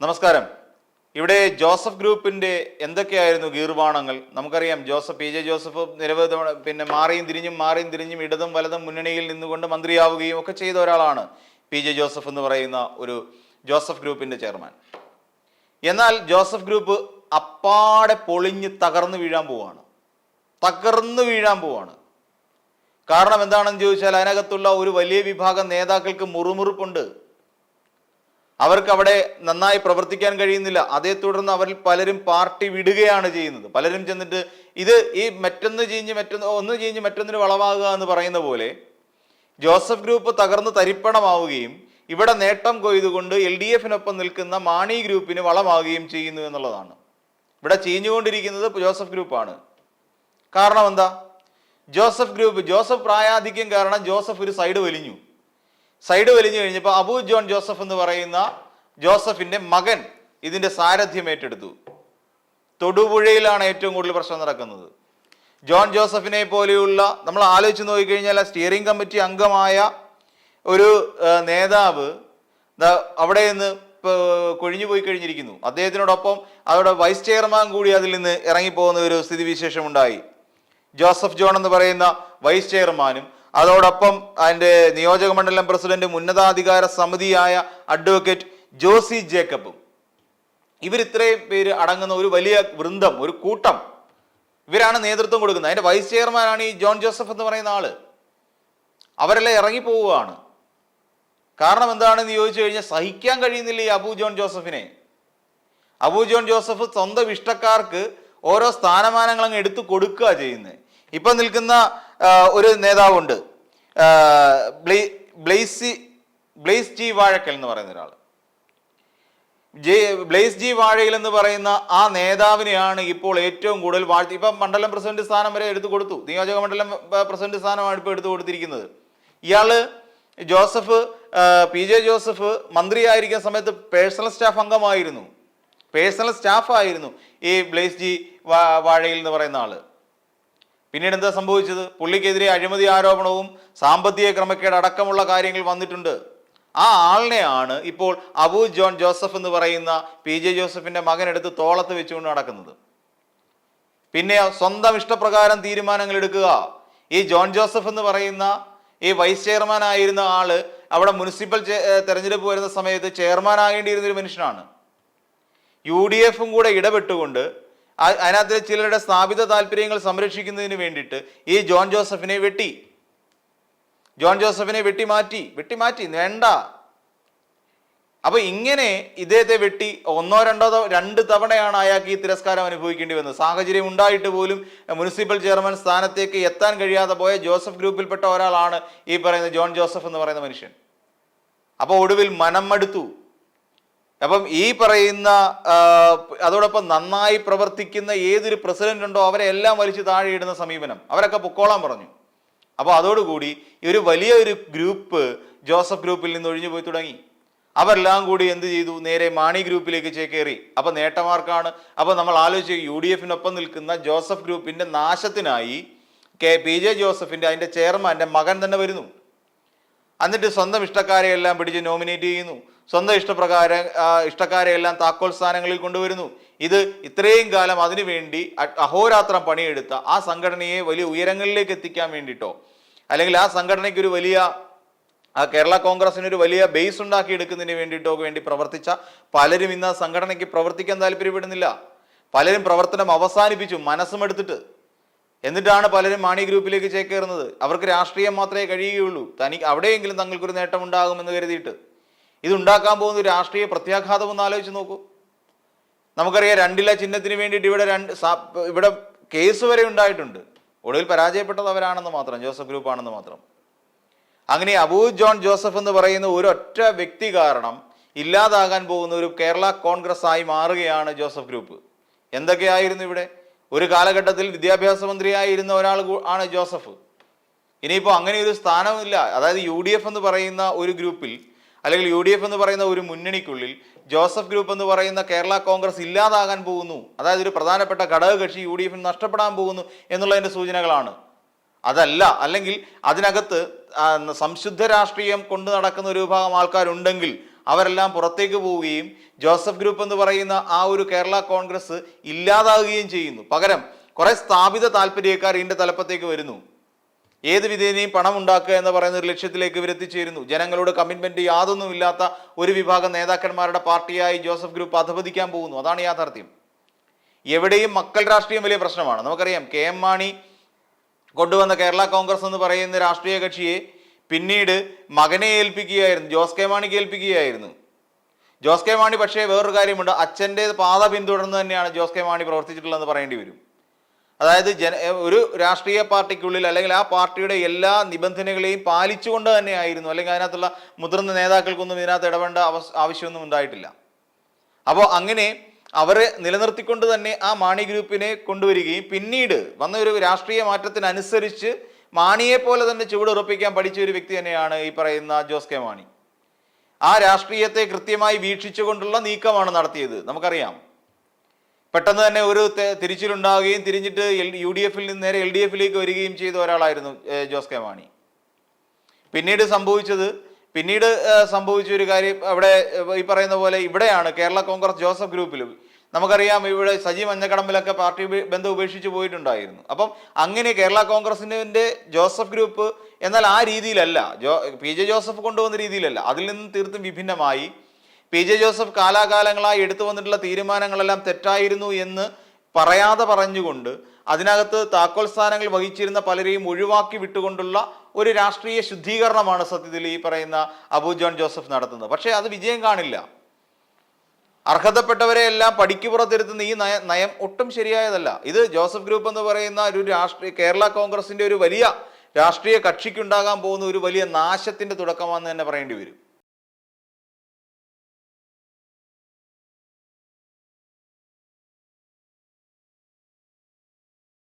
നമസ്കാരം. ഇവിടെ ജോസഫ് ഗ്രൂപ്പിന്റെ എന്തൊക്കെയായിരുന്നു ഗീർവാണങ്ങൾ നമുക്കറിയാം ജോസഫ് പി ജെ ജോസഫ് നിരവധി പിന്നെ മാറിയും തിരിഞ്ഞും മാറിയും തിരിഞ്ഞും ഇടതും വലതും മുന്നണിയിൽ നിന്നുകൊണ്ട് മന്ത്രിയാവുകയും ഒക്കെ ചെയ്ത ഒരാളാണ് പി ജെ ജോസഫ് എന്ന് പറയുന്ന ഒരു ജോസഫ് ഗ്രൂപ്പിന്റെ ചെയർമാൻ. എന്നാൽ ജോസഫ് ഗ്രൂപ്പ് അപ്പാടെ പൊളിഞ്ഞ് തകർന്നു വീഴാൻ പോവാണ്. തകർന്നു വീഴാൻ പോവാണ്. കാരണം എന്താണെന്ന് ചോദിച്ചാൽ അതിനകത്തുള്ള ഒരു വലിയ വിഭാഗം നേതാക്കൾക്ക് മുറുമുറുപ്പുണ്ട്. അവർക്ക് അവിടെ നന്നായി പ്രവർത്തിക്കാൻ കഴിയുന്നില്ല. അതേ തുടർന്ന് അവരിൽ പലരും പാർട്ടി വിടുകയാണ് ചെയ്യുന്നത്. പലരും ചെന്നിട്ട് ഇത് ഈ മറ്റൊന്ന് ചീഞ്ഞ് മറ്റൊന്ന് ഒന്ന് ചീഞ്ഞ് മറ്റൊന്നിന് വളമാകുക എന്ന് പറയുന്ന പോലെ ജോസഫ് ഗ്രൂപ്പ് തകർന്ന് തരിപ്പണമാവുകയും ഇവിടെ നേട്ടം കൊയ്തുകൊണ്ട് എൽ ഡി എഫിനൊപ്പം നിൽക്കുന്ന മാണി ഗ്രൂപ്പിന് വളമാവുകയും ചെയ്യുന്നു എന്നുള്ളതാണ്. ഇവിടെ ചീഞ്ഞുകൊണ്ടിരിക്കുന്നത് ജോസഫ് ഗ്രൂപ്പാണ്. കാരണം എന്താ? ജോസഫ് ഗ്രൂപ്പ് ജോസഫ് പ്രായാധിക്യം കാരണം ജോസഫ് ഒരു സൈഡ് വലിഞ്ഞു. സൈഡ് വലിഞ്ഞു കഴിഞ്ഞപ്പോൾ അബു ജോൺ ജോസഫ് എന്ന് പറയുന്ന ജോസഫിന്റെ മകൻ ഇതിന്റെ സാരഥ്യം ഏറ്റെടുത്തു. തൊടുപുഴയിലാണ് ഏറ്റവും കൂടുതൽ പ്രശ്നം നടക്കുന്നത്. ജോൺ ജോസഫിനെ പോലെയുള്ള നമ്മൾ ആലോചിച്ച് നോക്കിക്കഴിഞ്ഞാൽ സ്റ്റിയറിംഗ് കമ്മിറ്റി അംഗമായ ഒരു നേതാവ് അവിടെ നിന്ന് കൊഴിഞ്ഞു പോയി കഴിഞ്ഞിരിക്കുന്നു. അദ്ദേഹത്തിനോടൊപ്പം അവരുടെ വൈസ് ചെയർമാൻ കൂടി അതിൽ നിന്ന് ഇറങ്ങിപ്പോകുന്ന ഒരു സ്ഥിതിവിശേഷം ഉണ്ടായി. ജോസഫ് ജോൺ എന്ന് പറയുന്ന വൈസ് ചെയർമാനും അതോടൊപ്പം അതിന്റെ നിയോജക മണ്ഡലം പ്രസിഡന്റും ഉന്നതാധികാര സമിതിയായ അഡ്വക്കേറ്റ് ജോസി ജേക്കബും. ഇവരിത്രയും പേര് അടങ്ങുന്ന ഒരു വലിയ വൃന്ദം ഒരു കൂട്ടം ഇവരാണ് നേതൃത്വം കൊടുക്കുന്നത്. അതിന്റെ വൈസ് ചെയർമാനാണ് ഈ ജോൺ ജോസഫ് എന്ന് പറയുന്ന ആൾ. അവരെല്ലാം ഇറങ്ങിപ്പോവുകയാണ് കാരണം എന്താണെന്ന് ചോദിച്ചു കഴിഞ്ഞാൽ സഹിക്കാൻ കഴിയുന്നില്ല ഈ അബു ജോൺ ജോസഫിനെ. അബു ജോൺ ജോസഫ് സ്വന്തം ഇഷ്ടക്കാർക്ക് ഓരോ സ്ഥാനമാനങ്ങൾ അങ്ങ് എടുത്തു കൊടുക്കുക ചെയ്യുന്നത്. ഇപ്പം നിൽക്കുന്ന ഒരു നേതാവുണ്ട്. ബ്ലെയ്സി ബ്ലെയ്സ് ജി വാഴക്കൽ എന്ന് പറയുന്ന ഒരാൾ ജെ ബ്ലേസ് ജി വാഴയിൽ എന്ന് പറയുന്ന ആ നേതാവിനെയാണ് ഇപ്പോൾ ഏറ്റവും കൂടുതൽ വാഴ്ത്തി. ഇപ്പം മണ്ഡലം പ്രസിഡന്റ് സ്ഥാനം വരെ എടുത്തു കൊടുത്തു. നിയോജക മണ്ഡലം പ്രസിഡന്റ് സ്ഥാനമാണ് ഇപ്പോൾ എടുത്തു കൊടുത്തിരിക്കുന്നത്. ഇയാൾ ജോസഫ് പി ജെ ജോസഫ് മന്ത്രിയായിരിക്കുന്ന സമയത്ത് പേഴ്സണൽ സ്റ്റാഫ് അംഗമായിരുന്നു. പേഴ്സണൽ സ്റ്റാഫ് ആയിരുന്നു ഈ ബ്ലേസ് ജി വാഴയിൽ എന്ന് പറയുന്ന ആൾ. പിന്നീട് എന്താ സംഭവിച്ചത്? പുള്ളിക്കെതിരെ അഴിമതി ആരോപണവും സാമ്പത്തിക ക്രമക്കേട് അടക്കമുള്ള കാര്യങ്ങൾ വന്നിട്ടുണ്ട്. ആ ആളിനെയാണ് ഇപ്പോൾ അബു ജോൺ ജോസഫ് എന്ന് പറയുന്ന പി ജെ ജോസഫിന്റെ മകൻ എടുത്ത് തോളത്ത് വെച്ചുകൊണ്ട് നടക്കുന്നത്. പിന്നെ സ്വന്തം ഇഷ്ടപ്രകാരം തീരുമാനങ്ങൾ എടുക്കുക. ഈ ജോൺ ജോസഫ് എന്ന് പറയുന്ന ഈ വൈസ് ചെയർമാൻ ആയിരുന്ന ആൾ അവിടെ മുനിസിപ്പൽ തെരഞ്ഞെടുപ്പ് വരുന്ന സമയത്ത് ചെയർമാൻ ആകേണ്ടിയിരുന്ന ഒരു മനുഷ്യനാണ്. യു ഡി എഫും കൂടെ ഇടപെട്ടുകൊണ്ട് അതിനകത്ത് ചിലരുടെ സ്ഥാപിത താല്പര്യങ്ങൾ സംരക്ഷിക്കുന്നതിന് വേണ്ടിയിട്ട് ഈ ജോൺ ജോസഫിനെ വെട്ടി. ജോൺ ജോസഫിനെ വെട്ടി മാറ്റി. വെട്ടി മാറ്റി. വേണ്ട. അപ്പൊ ഇങ്ങനെ ഇദ്ദേഹത്തെ വെട്ടി ഒന്നോ രണ്ടോ രണ്ട് തവണയാണ് അയാൾക്ക് ഈ തിരസ്കാരം അനുഭവിക്കേണ്ടി വന്നത്. സാഹചര്യം ഉണ്ടായിട്ട് പോലും മുനിസിപ്പൽ ചെയർമാൻ സ്ഥാനത്തേക്ക് എത്താൻ കഴിയാതെ പോയ ജോസഫ് ഗ്രൂപ്പിൽപ്പെട്ട ഒരാളാണ് ഈ പറയുന്ന ജോൺ ജോസഫ് എന്ന് പറയുന്ന മനുഷ്യൻ. അപ്പോൾ ഒടുവിൽ മനം മടുത്തു. അപ്പം ഈ പറയുന്ന അതോടൊപ്പം നന്നായി പ്രവർത്തിക്കുന്ന ഏതൊരു പ്രസിഡന്റ് ഉണ്ടോ അവരെ എല്ലാം വലിച്ചു താഴെയിടുന്ന സമീപനം. അവരൊക്കെ പൊക്കോളാൻ പറഞ്ഞു. അപ്പോൾ അതോടുകൂടി ഒരു വലിയ ഒരു ഗ്രൂപ്പ് ജോസഫ് ഗ്രൂപ്പിൽ നിന്ന് ഒഴിഞ്ഞു പോയി തുടങ്ങി. അവരെല്ലാം കൂടി എന്ത് ചെയ്തു? നേരെ മാണി ഗ്രൂപ്പിലേക്ക് ചേക്കേറി. അപ്പൊ നേട്ടമാർക്കാണ്. അപ്പോൾ നമ്മൾ ആലോചിച്ച് യു ഡി എഫിനൊപ്പം നിൽക്കുന്ന ജോസഫ് ഗ്രൂപ്പിന്റെ നാശത്തിനായി കെ പി ജെ ജോസഫിന്റെ അതിന്റെ ചെയർമാന്റെ മകൻ തന്നെ വരുന്നു. എന്നിട്ട് സ്വന്തം ഇഷ്ടക്കാരെ എല്ലാം പിടിച്ച് നോമിനേറ്റ് ചെയ്യുന്നു. സ്വന്തം ഇഷ്ടപ്രകാരം ഇഷ്ടക്കാരെയെല്ലാം താക്കോൽ സ്ഥാനങ്ങളിൽ കൊണ്ടുവരുന്നു. ഇത് ഇത്രയും കാലം അതിനുവേണ്ടി അഹോരാത്രം പണിയെടുത്ത ആ സംഘടനയെ വലിയ ഉയരങ്ങളിലേക്ക് എത്തിക്കാൻ വേണ്ടിയിട്ടോ അല്ലെങ്കിൽ ആ സംഘടനയ്ക്ക് ഒരു വലിയ ആ കേരള കോൺഗ്രസിന് ഒരു വലിയ ബേസ് ഉണ്ടാക്കി എടുക്കുന്നതിന് വേണ്ടിയിട്ടോ വേണ്ടി പ്രവർത്തിച്ച പലരും ഇന്ന് ആ സംഘടനയ്ക്ക് പ്രവർത്തിക്കാൻ താല്പര്യപ്പെടുന്നില്ല. പലരും പ്രവർത്തനം അവസാനിപ്പിച്ചു മനസ്സും എടുത്തിട്ട് എന്നിട്ടാണ് പലരും മാണി ഗ്രൂപ്പിലേക്ക് ചേക്കേറുന്നത്. അവർക്ക് രാഷ്ട്രീയം മാത്രമേ കഴിയുകയുള്ളൂ. തനിക്ക് അവിടെയെങ്കിലും തങ്ങൾക്കൊരു നേട്ടം ഉണ്ടാകുമെന്ന് കരുതിയിട്ട്. ഇത് ഉണ്ടാക്കാൻ പോകുന്ന ഒരു രാഷ്ട്രീയ പ്രത്യാഘാതം ഒന്ന് ആലോചിച്ച് നോക്കൂ. നമുക്കറിയാം രണ്ടില ചിഹ്നത്തിന് വേണ്ടിയിട്ട് ഇവിടെ രണ്ട് ഇവിടെ കേസ് വരെ ഉണ്ടായിട്ടുണ്ട്. ഒടുവിൽ പരാജയപ്പെട്ടത് അവരാണെന്ന് മാത്രം ജോസഫ് ഗ്രൂപ്പ് ആണെന്ന് മാത്രം. അങ്ങനെ അബൂ ജോൺ ജോസഫ് എന്ന് പറയുന്ന ഒരൊറ്റ വ്യക്തി കാരണം ഇല്ലാതാകാൻ പോകുന്ന ഒരു കേരള കോൺഗ്രസ് ആയി മാറുകയാണ് ജോസഫ് ഗ്രൂപ്പ്. എന്തൊക്കെയായിരുന്നു ഇവിടെ? ഒരു കാലഘട്ടത്തിൽ വിദ്യാഭ്യാസ മന്ത്രിയായിരുന്ന ഒരാൾ ആണ് ജോസഫ്. ഇനിയിപ്പോൾ അങ്ങനെ ഒരു സ്ഥാനമില്ല. അതായത് യു ഡി എഫ് എന്ന് പറയുന്ന ഒരു ഗ്രൂപ്പിൽ അല്ലെങ്കിൽ യു ഡി എഫ് എന്ന് പറയുന്ന ഒരു മുന്നണിക്കുള്ളിൽ ജോസഫ് ഗ്രൂപ്പ് എന്ന് പറയുന്ന കേരള കോൺഗ്രസ് ഇല്ലാതാകാൻ പോകുന്നു. അതായത് ഒരു പ്രധാനപ്പെട്ട ഘടകകക്ഷി യു ഡി എഫിന് നഷ്ടപ്പെടാൻ പോകുന്നു എന്നുള്ളതിന്റെ സൂചനകളാണ്. അതല്ല അല്ലെങ്കിൽ അതിനകത്ത് സംശുദ്ധ രാഷ്ട്രീയം കൊണ്ടു നടക്കുന്ന ഒരു വിഭാഗം ആൾക്കാരുണ്ടെങ്കിൽ അവരെല്ലാം പുറത്തേക്ക് പോവുകയും ജോസഫ് ഗ്രൂപ്പ് എന്ന് പറയുന്ന ആ ഒരു കേരള കോൺഗ്രസ് ഇല്ലാതാകുകയും ചെയ്യുന്നു. പകരം കുറേ സ്ഥാപിത താല്പര്യക്കാർ ഇതിന്റെ തലപ്പത്തേക്ക് വരുന്നു. ഏത് വിധേനയും പണം ഉണ്ടാക്കുക എന്ന് പറയുന്ന ഒരു ലക്ഷ്യത്തിലേക്ക് ഇവരെത്തിച്ചേരുന്നു ജനങ്ങളോട് കമ്മിറ്റ്മെന്റ് യാതൊന്നും ഇല്ലാത്ത ഒരു വിഭാഗം നേതാക്കന്മാരുടെ പാർട്ടിയായി ജോസഫ് ഗ്രൂപ്പ് അധപതിക്കാൻ പോകുന്നു. അതാണ് യാഥാർത്ഥ്യം. എവിടെയും മക്കൾ രാഷ്ട്രീയം വലിയ പ്രശ്നമാണ്. നമുക്കറിയാം കെ എം മാണി കൊണ്ടുവന്ന കേരള കോൺഗ്രസ് എന്ന് പറയുന്ന രാഷ്ട്രീയ കക്ഷിയെ പിന്നീട് മകനെ ഏൽപ്പിക്കുകയായിരുന്നു ജോസ് കെ മാണിക്ക് ഏൽപ്പിക്കുകയായിരുന്നു. ജോസ് കെ മാണി പക്ഷേ വേറൊരു കാര്യമുണ്ട്. അച്ഛന്റെ പാത പിന്തുടർന്ന് തന്നെയാണ് ജോസ് കെ മാണി പ്രവർത്തിച്ചിട്ടുള്ളതെന്ന് പറയേണ്ടി വരും. അതായത് ജന ഒരു രാഷ്ട്രീയ പാർട്ടിക്കുള്ളിൽ അല്ലെങ്കിൽ ആ പാർട്ടിയുടെ എല്ലാ നിബന്ധനകളെയും പാലിച്ചുകൊണ്ട് തന്നെയായിരുന്നു. അല്ലെങ്കിൽ അതിനകത്തുള്ള മുതിർന്ന നേതാക്കൾക്കൊന്നും ഇതിനകത്ത് ഇടപെടേണ്ട ആവശ്യമൊന്നും ഉണ്ടായിട്ടില്ല. അപ്പോൾ അങ്ങനെ അവരെ നിലനിർത്തിക്കൊണ്ട് തന്നെ ആ മാണി ഗ്രൂപ്പിനെ കൊണ്ടുവരികയും പിന്നീട് വന്ന ഒരു രാഷ്ട്രീയ മാറ്റത്തിനനുസരിച്ച് മാണിയെ പോലെ തന്നെ ചുവടുറപ്പിക്കാൻ പഠിച്ച ഒരു വ്യക്തി തന്നെയാണ് ഈ പറയുന്ന ജോസ് കെ മാണി. ആ രാഷ്ട്രീയത്തെ കൃത്യമായി വീക്ഷിച്ചുകൊണ്ടുള്ള നീക്കമാണ് നടത്തിയത്. നമുക്കറിയാം. പെട്ടെന്ന് തന്നെ ഒരു തിരിച്ചിലുണ്ടാവുകയും തിരിഞ്ഞിട്ട് യു ഡി എഫിൽ നിന്ന് നേരെ എൽ ഡി എഫിലേക്ക് വരികയും ചെയ്ത ഒരാളായിരുന്നു ജോസ് കെ മാണി. പിന്നീട് സംഭവിച്ചത് പിന്നീട് സംഭവിച്ച ഒരു കാര്യം അവിടെ ഈ പറയുന്ന പോലെ ഇവിടെയാണ് കേരള കോൺഗ്രസ് ജോസഫ് ഗ്രൂപ്പിൽ. നമുക്കറിയാം ഇവിടെ സജി മഞ്ഞക്കടമ്പിലൊക്കെ പാർട്ടി ബന്ധം ഉപേക്ഷിച്ച് പോയിട്ടുണ്ടായിരുന്നു. അപ്പം അങ്ങനെ കേരള കോൺഗ്രസിന്റെ ജോസഫ് ഗ്രൂപ്പ് എന്നാൽ ആ രീതിയിലല്ല ജോ പി ജെ ജോസഫ് കൊണ്ടുവന്ന രീതിയിലല്ല. അതിൽ നിന്നും തീർത്തും വിഭിന്നമായി പി ജെ ജോസഫ് കാലാകാലങ്ങളായി എടുത്തു വന്നിട്ടുള്ള തീരുമാനങ്ങളെല്ലാം തെറ്റായിരുന്നു എന്ന് പറയാതെ പറഞ്ഞുകൊണ്ട് അതിനകത്ത് താക്കോൽ സ്ഥാനങ്ങൾ വഹിച്ചിരുന്ന പലരെയും ഒഴിവാക്കി വിട്ടുകൊണ്ടുള്ള ഒരു രാഷ്ട്രീയ ശുദ്ധീകരണമാണ് സത്യത്തിൽ ഈ പറയുന്ന അബു ജോൺ ജോസഫ് നടത്തുന്നത്. പക്ഷേ അത് വിജയം കാണില്ല. അർഹതപ്പെട്ടവരെ എല്ലാം പടിക്ക് പുറത്തിരുത്തുന്ന ഈ നയ നയം ഒട്ടും ശരിയായതല്ല. ഇത് ജോസഫ് ഗ്രൂപ്പ് എന്ന് പറയുന്ന ഒരു രാഷ്ട്രീയ കേരള കോൺഗ്രസിന്റെ ഒരു വലിയ രാഷ്ട്രീയ കക്ഷിക്കുണ്ടാകാൻ പോകുന്ന ഒരു വലിയ നാശത്തിന്റെ തുടക്കമാണെന്ന് തന്നെ പറയേണ്ടി വരും.